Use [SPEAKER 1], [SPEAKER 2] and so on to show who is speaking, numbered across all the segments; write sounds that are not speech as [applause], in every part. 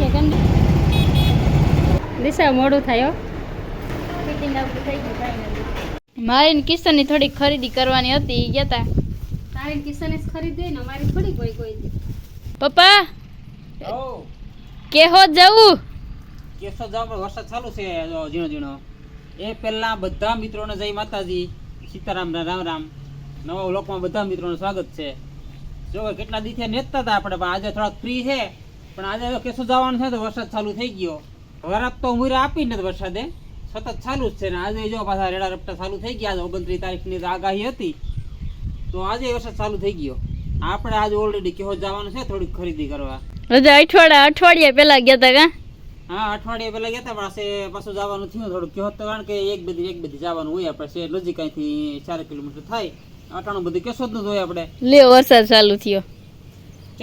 [SPEAKER 1] Second દિશા મોડું થાય મારી ને કિશનની થોડી ખરીદી કરવાની હતી ગયા તા
[SPEAKER 2] તારે કિશને જ ને અમારી થોડી કોઈ કોઈ
[SPEAKER 1] પપ્પા કેહો જવું?
[SPEAKER 3] કેસો જાવ પણ વરસાદ ચાલુ છે ઝીણો ઝીણો. એ પહેલા બધા મિત્રોને જય માતાજી સીતારામ રામ રામ નવા લોકમાં બધા મિત્રોનું સ્વાગત છે. જો કેટલા દિવસે નેતતા હતા આપણે આજે થોડાક ફ્રી છે. પણ આજે જો કેસો જવાનું છે તો વરસાદ ચાલુ થઈ ગયો. વરાપ તો મુરે આપી નથી વરસાદે. સતત ચાલુ જ છે ને આજે જો પાછા રેડા રપટા ચાલુ થઈ ગયા ઓગણત્રીસ તારીખની તો આગાહી હતી. તો આજે વરસાદ ચાલુ થઈ ગયો. આપણે આજે ઓલરેડી કેહો જવાનું છે થોડીક ખરીદી કરવા.
[SPEAKER 1] હજુ અઠવાડિયા અઠવાડિયા પહેલા ગયા હતા કા?
[SPEAKER 3] હા અઠવાડિયા પહેલા ગયા હતા પાસે પાછું જવાનું થયું થોડું કહેવત તો કારણ કે એક બધી એક બધી જવાનું હોય આપણે છે નજીક અહીંથી ચાર કિલોમીટર થાય. અટાણું બધું કેશો જ નથી હોય આપણે.
[SPEAKER 1] લે વરસાદ ચાલુ થયો.
[SPEAKER 3] તો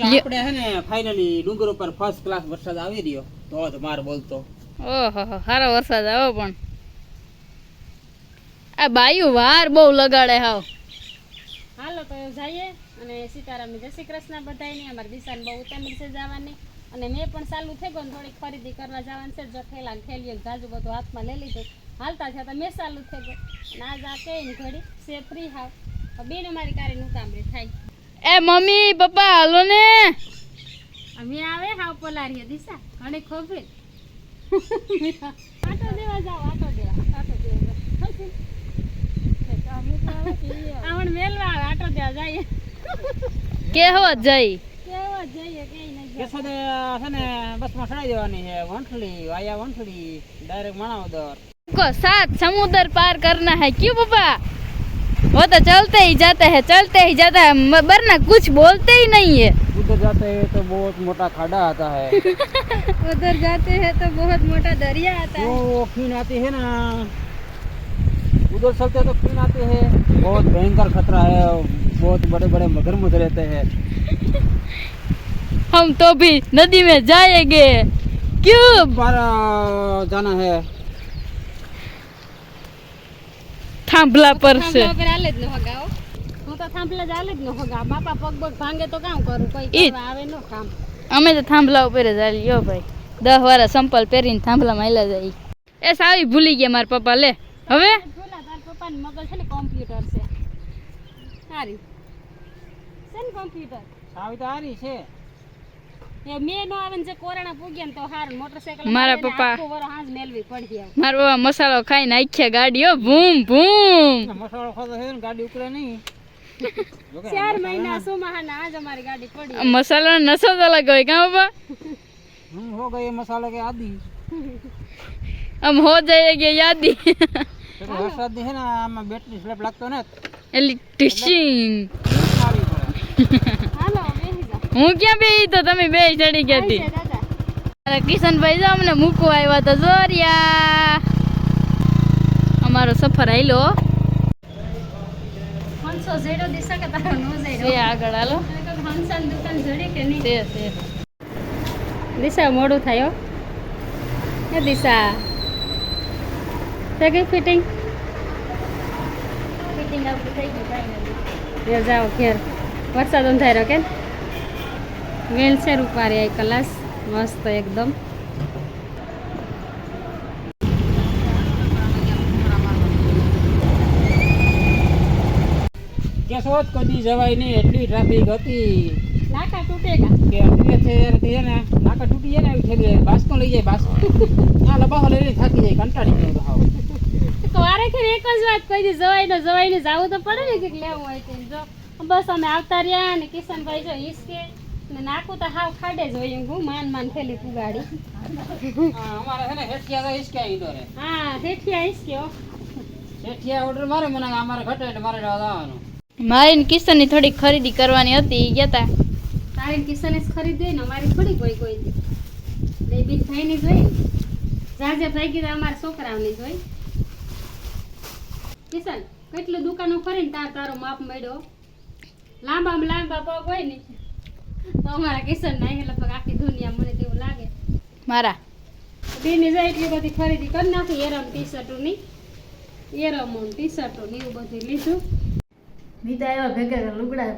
[SPEAKER 3] આપણે છે ને ફાઇનલી ડુંગર ઉપર ફર્સ્ટ ક્લાસ વરસાદ આવી રહ્યો. તો જ માર બોલતો.
[SPEAKER 1] ઓહો સારો વરસાદ આવ્યો પણ. આ બાયું વાર બહુ લગાડે હાવ.
[SPEAKER 2] હાલો તો જઈએ અને સીતારામ જય શ્રી કૃષ્ણ બધાયને. અમારી દિશાને બહુ ઉતામળ છે જવાની. અને મેં પણ ચાલુ થઈ ગયો ને થોડીક ખરીદી કરવા જવાનું છે. જો થેલા ને થેલીઓ જાજુ બધું હાથમાં લઈ લીધું. હાલતા છે તો મેં ચાલુ થઈ ગયો. અને આજ આ કે ઘડી સે ફ્રી હાવ બેન અમારી કારીને ઉતામળી થાય.
[SPEAKER 1] એ મમ્મી પપ્પા હાલો ને.
[SPEAKER 2] અમે આવે હાવ પલારી દિશા ઘણે ખોફે. આટો દેવા જાવ આટો દેવા આટો દેવા આવણ મેલવા આટો દેવા જાઈએ.
[SPEAKER 1] કેવો જઈ?
[SPEAKER 2] કેવો જઈએ
[SPEAKER 3] કે બસમાં ચડાઈ દેવાની છે વંઠલી આયા વંઠલી ડાયરેક્ટ મણાવદર.
[SPEAKER 1] કો સાત સમુદ્ર પાર કરના હે. ક્યુ પપ્પા? वो तो चलते ही जाते हैं चलते ही जाता है म- वरना कुछ बोलते ही नहीं है
[SPEAKER 3] उधर जाते हैं तो बहुत मोटा खाड़ा आता है
[SPEAKER 2] उधर जाते हैं तो बहुत मोटा दरिया आता
[SPEAKER 3] वो वो खीन आती है ना उधर चलते तो खीन आते हैं बहुत भयंकर खतरा है बहुत बड़े बड़े मगरमच्छ रहते हैं
[SPEAKER 1] हम तो भी नदी में जाएंगे क्यों
[SPEAKER 3] बार जाना है
[SPEAKER 2] થાંભલા પર છે. જ ન હગાવો હું. તો થાંભલા જ હાલે જ ન હગા. બાપા પગ પગ ભાંગે તો કામ કરું? કોઈ આવે ન કામ.
[SPEAKER 1] અમે તો થાંભલા ઉપર જ હાલ્યો ભાઈ. દસ વાળા સંપલ પહેરીને થાંભલામાં હાલ્યા જાય એ સાવી ભૂલી ગયા મારા પપ્પા લે. હવે?
[SPEAKER 2] પપ્પાની મગજ છે ને કોમ્પ્યુટર છે. સારી છે ને કોમ્પ્યુટર?
[SPEAKER 3] સાવી તો સારી છે.
[SPEAKER 1] મારા પપ્પા. મારા પપ્પા મસાલો ખાઈ નાખ્યા ગાડીઓ ભૂમ ભૂમ.
[SPEAKER 3] મસાલો ખાતો છે ને ગાડી ઉકળે નહીં.
[SPEAKER 2] ચાર મહિના સુમાહાના આજ અમારી ગાડી પડી
[SPEAKER 1] આ મસાલાનો નશો તો હોય કા
[SPEAKER 3] હમ હો ગઈ મસાલે કે આદि?
[SPEAKER 1] આમ હો જાય કે યાદી.
[SPEAKER 3] વરસાદ છે ને આમાં બેટરી સ્લેપ લાગતો ને
[SPEAKER 1] એલી ટીશિંગ
[SPEAKER 2] હાલો
[SPEAKER 1] હું ક્યાં બે તો તમે બે ચડી ગયા હતી કિશનભાઈ જો અમને મૂકવા આવ્યા તો જોરિયા. અમારો સફર આયલો.
[SPEAKER 2] હંસો દિશા નો
[SPEAKER 1] આગળ હાલો.
[SPEAKER 2] દિશા મોડું થયો એ દિશા. થઈ ગઈ ફિટિંગ
[SPEAKER 1] ફિટિંગ આપણું થઈ ગયું
[SPEAKER 2] જાઓ ઘેર. વરસાદ ઊંધાઈ રહ્યો કે વેલ ઉપાડી આવી કલાસ. મસ્ત એકદમ.
[SPEAKER 3] કે સોચ કદી જવાય નહીં એટલી ટ્રાફિક હતી.
[SPEAKER 2] નાકા તૂટે
[SPEAKER 3] કે અંધીએ છે યાર ને નાકા તૂટી જાય ને આવી બાસકો લઈ જાય બાસકો લબાહો લઈને થાકી જાય કંટાળી ગયો તો હાવ
[SPEAKER 2] તો વારે ખેર એક જ વાત કહી દી જવાય ને જવાય ને જાવું તો પડે ને કે લેવું હોય તો. જો બસ અમે આવતા રહ્યા ને કિશનભાઈ જો હિસકે. ને નાખું તો હાવ ખાડે જ હોય હું માન માન થેલી પુગાડી.
[SPEAKER 3] અમારે છે ને હેઠિયા તો હિસકે આવી દોરે
[SPEAKER 2] હા હેઠિયા હિસકે હો
[SPEAKER 3] હેઠિયા ઓર્ડર મારે મને અમારે ઘટે એટલે મારે જવાનું.
[SPEAKER 1] મારી ને કિશનની થોડીક ખરીદી કરવાની હતી ઈ ગયા તા.
[SPEAKER 2] તારી કિશન જ ખરીદી ને અમારી થોડી કોઈ કોઈ દી બે બીજ ભાઈની જ હોય જાજે ભાઈ કીધા અમારા છોકરાઓની જોઈ કિશન કેટલું દુકાનો ફરીને તાર તારો માપ મળ્યો? લાંબામાં લાંબા પગ હોય ને. તો અમારા કિશન ના લગભગ આખી દુનિયા મને તેવું લાગે.
[SPEAKER 1] મારા?
[SPEAKER 2] બેની જાય એટલી બધી ખરીદી કરી નાખી એરમ ટી શર્ટોની એરમો ટી શર્ટોની એવું બધું લીધું.
[SPEAKER 1] બીજા એવા ભેગા લુગડા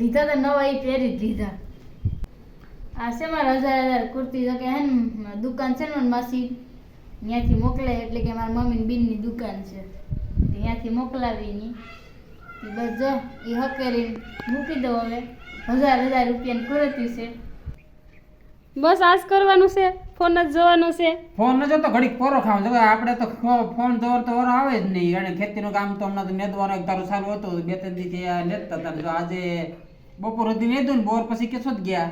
[SPEAKER 1] લીધા તો નવા એ પહેરી જ લીધા. આ છે મારા હજાર હજાર કુર્તી તો કે હે ને દુકાન છે ને માસી ત્યાંથી મોકલે એટલે કે મારા મમ્મી બીનની દુકાન છે. ત્યાંથી મોકલાવી ની બસ જો એ હકેલી મૂકી દો હવે. હજાર હજાર રૂપિયાની કુર્તી છે.
[SPEAKER 2] બસ આજ કરવાનું છે ફોન જ જોવાનું છે.
[SPEAKER 3] ફોન ન જોતો ઘડીક પોરો ખાવ જો આપણે તો ફોન જોર તો ઓર આવે જ નહીં. અને ખેતીનું કામ તો હમણાં તો નેદવાનું એક તારું સારું હતું. બે ત્રણ દીથી આ નેદતા હતા. જો આજે બપોર સુધી નેદું ને બોર પછી કેસો જ ગયા.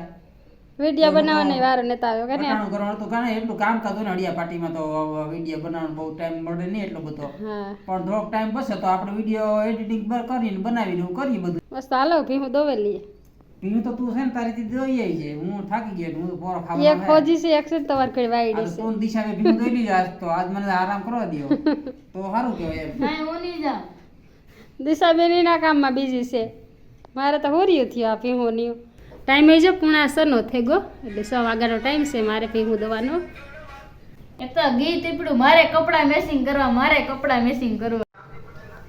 [SPEAKER 2] વીડિયો બનાવવાનો વારો નતા આવ્યો કે ને?
[SPEAKER 3] વટાણું કરવાનું તો કાને એટલું કામ થતું ને અડિયા પાટીમાં તો વીડિયો બનાવવાનો બહુ ટાઈમ મળે નહીં એટલો બધો. પણ થોડોક ટાઈમ બસે તો આપણે વીડિયો એડિટિંગ કરીને બનાવીને હું કરીએ બધું.
[SPEAKER 2] બસ તો હાલો ભીહું દોવે લઈએ.
[SPEAKER 3] પીવું તો તું છે ને તારી રીતે જોઈ આવી છે હું થાકી ગયો હું પોરો
[SPEAKER 2] એક ખોજી છે એક છે તમારે કઈ વાયડી છે.
[SPEAKER 3] તું દિશા મે ભીમ લીધા જા તો. આજ મને આરામ કરવા દો તો સારું કહેવાય એમ.
[SPEAKER 1] ના હું નહીં જાઉં.
[SPEAKER 2] દિશાબેન એના કામમાં બીજી છે. મારે તો હોર્યું થયું આ ભીહું ટાઈમ એ જો પૂણા સરનો થઈ ગયો. એટલે સો વાગ્યાનો ટાઈમ છે મારે ભીહું દવાનો.
[SPEAKER 1] એ તો ગીત ટીપડું મારે કપડાં મેસિંગ કરવા મારે કપડાં મેસિંગ કરવા.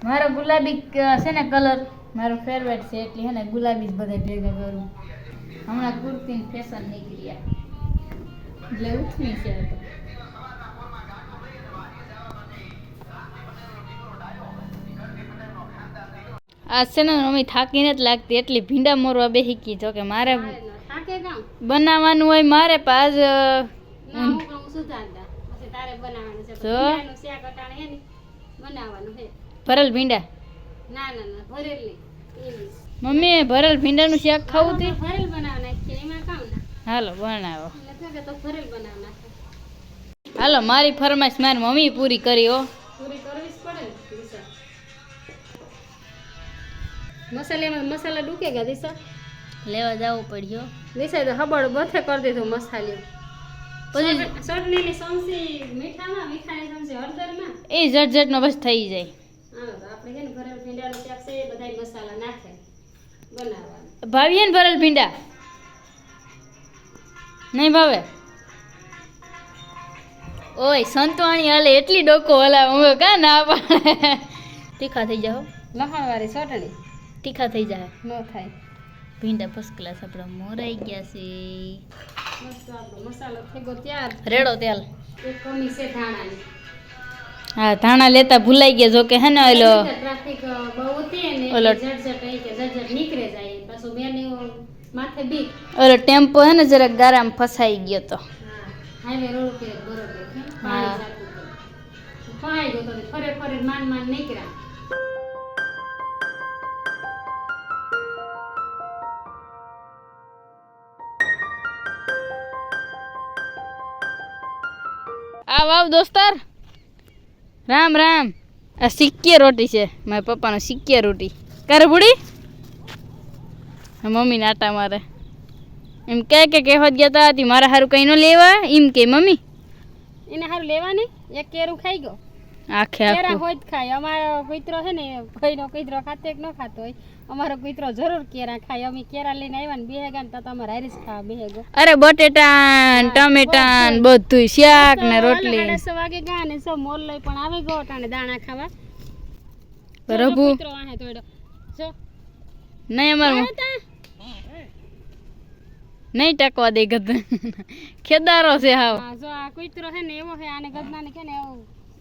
[SPEAKER 1] મારો ગુલાબી છે ને કલર મારો ફેવરેટ છે એટલે હે ને ગુલાબી જ બધા ભેગા કરું. હમણાં કુર્તી ફેશન નીકળ્યા એટલે ઉઠવી છે આ તો. આ છે ને મમ્મી થાકીને જ લાગતી એટલી ભીંડા મોરવા બેસી ગઈ. જો કે મારે
[SPEAKER 2] થાકે
[SPEAKER 1] બનાવવાનું હોય મારે
[SPEAKER 2] પાસ
[SPEAKER 1] ભરેલ ભીંડા.
[SPEAKER 2] ના ના ના ભરેલ નહીં
[SPEAKER 1] મમ્મી ભરેલ ભીંડાનું શાક ખાવું હતી
[SPEAKER 2] ભરેલ બનાવ નાખીએ એમાં કામ ના
[SPEAKER 1] હાલો બનાવો.
[SPEAKER 2] તો ભરેલ બનાવ નાખે
[SPEAKER 1] હાલો મારી ફરમાઈશ મારી મમ્મી પૂરી કરી હો.
[SPEAKER 2] પૂરી કરવી જ પડે ને મસાલામાં મસાલા ડૂકે ગયા દિશા
[SPEAKER 1] લેવા જવું પડ્યો.
[SPEAKER 2] દિશા તો હબળ બથે કરી દીધું મસાલ્યું
[SPEAKER 1] પછી?
[SPEAKER 2] ચટણીની સમસી મીઠામાં મીઠાની સમસી હળદરમાં?
[SPEAKER 1] એ ઝટ ઝટનો બસ થઈ જાય.
[SPEAKER 2] તો આપણે છે ને ભરેલ ભીંડાનું શાક છે એ બધાય મસાલા નાખે બનાવવાનું.
[SPEAKER 1] ભાવીએ ને ભરેલ ભીંડા? નહીં ભાવે? ઓય સંતવાણી હાલે એટલી ડોકો હલાવે હું કા ના પાડે? તીખા થઈ જાઓ.
[SPEAKER 2] લસણવાળી ચટણી
[SPEAKER 1] તીખા થઈ જાય
[SPEAKER 2] ન થાય.
[SPEAKER 1] ભીંડા ફર્સ્ટ ક્લાસ આપણા મોરાઈ ગયા છે.
[SPEAKER 2] મસ્ત આપણો મસાલો થઈ ગયો ત્યાર.
[SPEAKER 1] રેડો તેલ.
[SPEAKER 2] એક કમી છે ધાણાની.
[SPEAKER 1] હા ધાણા લેતા ભૂલાઈ ગયા. જો કે હે ને ઓલો
[SPEAKER 2] ટ્રાફિક બહુ હતી ને
[SPEAKER 1] ઓલો-
[SPEAKER 2] ઝટઝટ અહીં કે ઝટઝટ નીકળે જાય. પાછું બેન માથે બીક.
[SPEAKER 1] ઓલો ટેમ્પો હે ને જરાક ગારામાં ફસાઈ ગયો તો.
[SPEAKER 2] હાઈવે રોડ કે બરોબર
[SPEAKER 1] હા.
[SPEAKER 2] હતું. ગયો તો ફરે ફરે માન માન નીકળ્યા.
[SPEAKER 1] આવ આવ દોસ્તાર. રામ રામ. આ સિક્કી રોટી છે. મારા પપ્પાનો સિક્કી રોટી. કરે ભૂડી મમ્મી નાટા મારે. એમ કહે કે કહેવત ગયા હતી, મારા સારું કંઈ ન લેવા. એમ કે મમ્મી.
[SPEAKER 2] એને હારું લેવાની એક કેરું ખાઈ ગયો.
[SPEAKER 1] આખે
[SPEAKER 2] કેરા
[SPEAKER 1] આખું.
[SPEAKER 2] હોય જ ખાય. અમારો કુતરો છે ને કોઈનો કુતરો ખાતો એક ન ખાતો હોય. અમારો કુતરો જરૂર કેરા ખાય. અમે કેરા લઈને આવ્યા ને બે ગયા ને તો અમારે હારીસ ખાવા બે ગયો
[SPEAKER 1] અરે બટેટા ને ટમેટા ને બધું શાક ને રોટલી.
[SPEAKER 2] સાડા છ વાગે ગયા ને સો મોલ લઈ પણ આવી ગયો અટાણે દાણા ખાવા. જો, જો
[SPEAKER 1] પ્રભુ
[SPEAKER 2] કૂતરો વાહે દોડ્યો. જો.
[SPEAKER 1] નહીં અમારું
[SPEAKER 2] આવ્યો તા?
[SPEAKER 1] નહીં ટકવા દે ગદ [laughs] ખેદારો છે હાવ.
[SPEAKER 2] હા, જો આ કૂતરો છે ને એવો છે આને ગદનાને કે ને એવો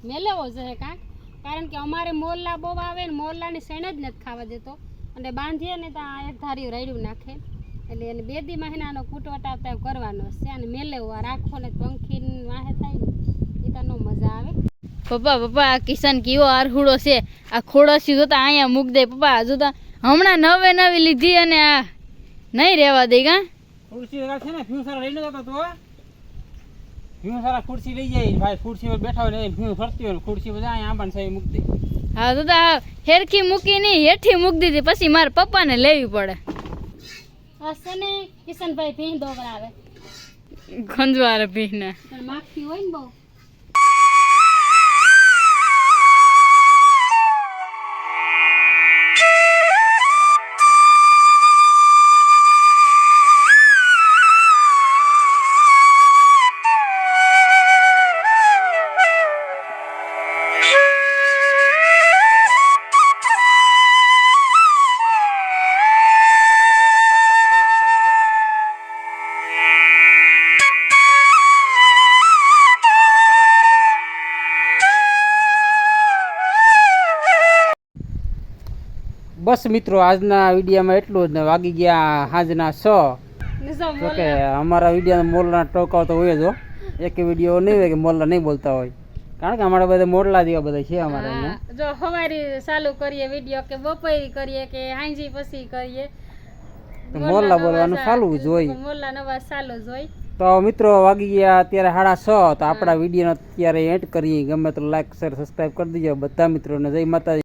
[SPEAKER 2] મેલેવો છે કાં કારણ કે અમારે મોરલા બહુ આવે ને મોરલાની શેણ જ નથી ખાવા દેતો. અને બાંધીએ ને ત્યાં આ એક ધાર્યું રાડ્યું નાખે. એટલે એને બે દી મહિનાનો કૂટવટા તો કરવાનો છે. અને મેલેવો આ રાખો ને પંખી વાહે થાય ને એ તો નો મજા આવે.
[SPEAKER 1] પપ્પા પપ્પા આ કિસાન કેવો આરહુડો છે. આ ખોડસી જોતા અહીંયા મૂક દે. પપ્પા જોતા હમણાં નવે નવી લીધી અને આ નહીં રહેવા દે ગા
[SPEAKER 3] ખુરશી લગાડ ને ફ્યુસર સારા લઈને જતો તો ફ્યુ સારા ખુરશી લઈ જાય ભાઈ ખુરશી પર બેઠા હોય ને ફરતી હોય ખુરશી બધા જાય આંબાને સાહેબ મૂકી દે.
[SPEAKER 1] હા જોતા હેરખી મૂકી નહીં હેઠી મૂકી દીધી પછી મારા પપ્પાને લેવી પડે.
[SPEAKER 2] હશે ને કિશનભાઈ ભીં દોવરાવે?
[SPEAKER 1] ગંજવારે ભીને
[SPEAKER 2] માખી હોય ને બહુ.
[SPEAKER 3] બસ મિત્રો આજના વિડીયોમાં એટલું જ ને વાગી ગયા સાંજના છ. કે અમારા વીડિયો મોરલા ટોકાવ તો હોય જો એક વીડિયો નહીં હોય કે મોરલા નહીં બોલતા હોય. કારણ કે અમારા બધા મોરલા જેવા બધા છે અમારા
[SPEAKER 2] જો હવારી ચાલુ કરીએ વીડિયો કે બપોરી કરીએ કે હાંજી પછી કરીએ.
[SPEAKER 3] મોરલા બોલવાનું ચાલુ જ હોય.
[SPEAKER 2] મોરલા નવા ચાલુ જ હોય.
[SPEAKER 3] તો મિત્રો વાગી ગયા અત્યારે સાડા છ. તો આપણા વિડીયોનો અત્યારે એડ કરીએ. ગમે તો લાઈક શેર સબસ્ક્રાઈબ કરી દીજો. બધા મિત્રોને. જય માતાજી.